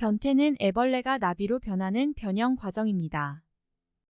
변태는 애벌레가 나비로 변하는 변형 과정입니다.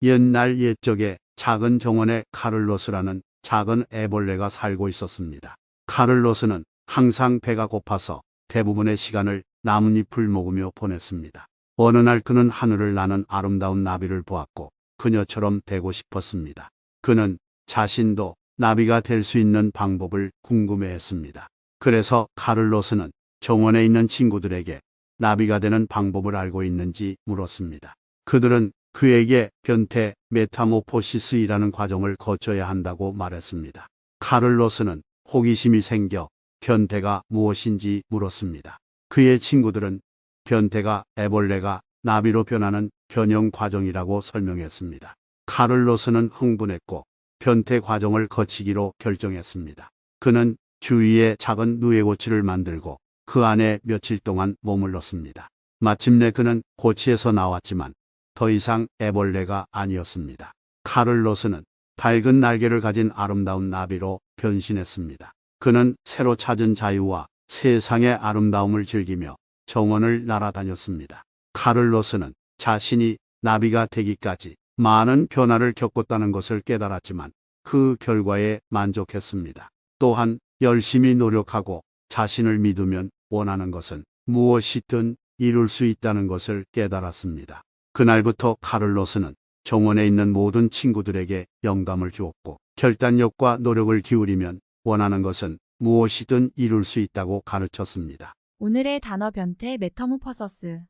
옛날 옛적에 작은 정원에 카를로스라는 작은 애벌레가 살고 있었습니다. 카를로스는 항상 배가 고파서 대부분의 시간을 나뭇잎을 먹으며 보냈습니다. 어느 날 그는 하늘을 나는 아름다운 나비를 보았고 그녀처럼 되고 싶었습니다. 그는 자신도 나비가 될 수 있는 방법을 궁금해했습니다. 그래서 카를로스는 정원에 있는 친구들에게 나비가 되는 방법을 알고 있는지 물었습니다. 그들은 그에게 변태 메타모포시스이라는 과정을 거쳐야 한다고 말했습니다. 카를로스는 호기심이 생겨 변태가 무엇인지 물었습니다. 그의 친구들은 변태가 애벌레가 나비로 변하는 변형 과정이라고 설명했습니다. 카를로스는 흥분했고 변태 과정을 거치기로 결정했습니다. 그는 주위에 작은 누에고치를 만들고 그 안에 며칠 동안 머물렀습니다. 마침내 그는 고치에서 나왔지만 더 이상 애벌레가 아니었습니다. 카를로스는 밝은 날개를 가진 아름다운 나비로 변신했습니다. 그는 새로 찾은 자유와 세상의 아름다움을 즐기며 정원을 날아다녔습니다. 카를로스는 자신이 나비가 되기까지 많은 변화를 겪었다는 것을 깨달았지만 그 결과에 만족했습니다. 또한 열심히 노력하고 자신을 믿으면 원하는 것은 무엇이든 이룰 수 있다는 것을 깨달았습니다. 그날부터 카를로스는 정원에 있는 모든 친구들에게 영감을 주었고 결단력과 노력을 기울이면 원하는 것은 무엇이든 이룰 수 있다고 가르쳤습니다. 오늘의 단어 변태 메타모퍼서스